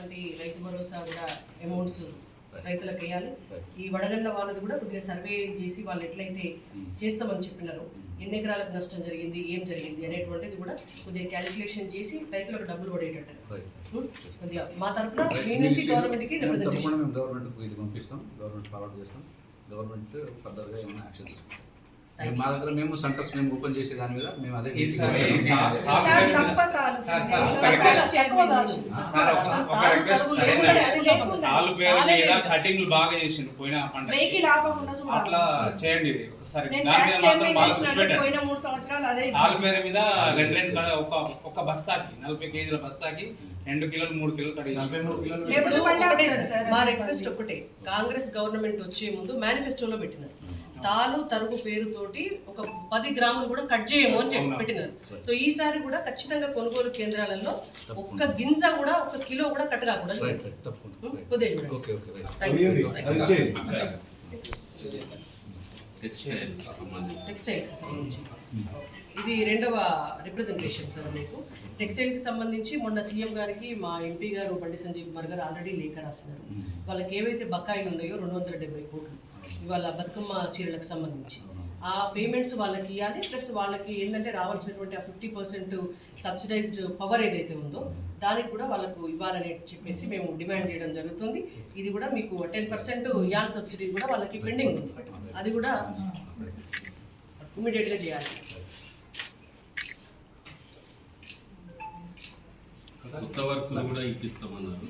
ఇచ్చినటువంటి రైతు భరోసా కూడా అమౌంట్స్ రైతులకు వేయాలి ఈ వడగండ్ల వాళ్ళది కూడా కొద్దిగా సర్వే చేసి వాళ్ళు ఎట్లయితే చేస్తామని చెప్పినారు ఎన్ని ఎకరాలకు నష్టం జరిగింది ఏం జరిగింది అనేటువంటిది కూడా కొద్దిగా క్యాలిక్యులేషన్ చేసి రైతులకు డబ్బులు పడేటట్టు? కొద్దిగా మా తరఫున మీ నుంచి గవర్నమెంట్కి రిప్రజెంటేషన్ ఇది పంపిస్తాం గవర్నమెంట్ ఫార్వర్డ్ చేస్తాం. గవర్నమెంట్ ఫర్దర్గా ఏమైనా యాక్షన్ మా దగ్గర మేము సెంటర్స్ మేము ఓపెన్ చేసే దాని మీద మేము అదే పేరు మీద కటింగ్లు బాగా చేసిండు పోయిన పంట. అట్లా చేయండి ఒకసారి పేరు మీద రెండు రెండు ఒక ఒక బస్తాకి నలభై కేజీల బస్తాకి రెండు కిలోలు మూడు కిలోలు కడిగి. మా రిక్వెస్ట్ ఒకటే. కాంగ్రెస్ గవర్నమెంట్ వచ్చే ముందు మేనిఫెస్టోలో పెట్టినారు. తాలు తరుగు పేరుతోటి ఒక పది గ్రాములు కూడా కట్ చేయము అని చెప్పి. పెట్టినారు. సో ఈసారి కూడా ఖచ్చితంగా కొనుగోలు కేంద్రాలలో ఒక్క గింజ కూడా ఒక కిలో కూడా కట్ కాకూడదు. టెక్స్టైల్స్ సంబంధించి. ఇది రెండవ రిప్రజెంటేషన్ సార్ మీకు. టెక్స్టైల్కి సంబంధించి మొన్న సీఎం గారికి మా ఎంపీ గారు బండి సంజయ్ కుమార్ గారు ఆల్రెడీ లేఖ రాస్తున్నారు వాళ్ళకి ఏవైతే బకాయిలు ఉన్నాయో రెండు వందల డెబ్బై కోట్లు. ఇవాళ బతుకమ్మ చీరలకు సంబంధించి. ఆ పేమెంట్స్ వాళ్ళకి ఇవ్వాలి ప్లస్ వాళ్ళకి ఏంటంటే రావాల్సినటువంటి ఆ ఫిఫ్టీ పర్సెంట్ సబ్సిడైజ్డ్ పవర్ ఏదైతే ఉందో దానికి కూడా వాళ్ళకు ఇవ్వాలని చెప్పేసి మేము డిమాండ్ చేయడం జరుగుతుంది. ఇది కూడా మీకు టెన్ పర్సెంట్ యాన్ సబ్సిడీ కూడా వాళ్ళకి పెండింగ్ ఉంది. అది కూడా ఇమీడియట్గా చేయాలి. కొత్త వర్క్ కూడా ఇప్పిస్తామన్నారు.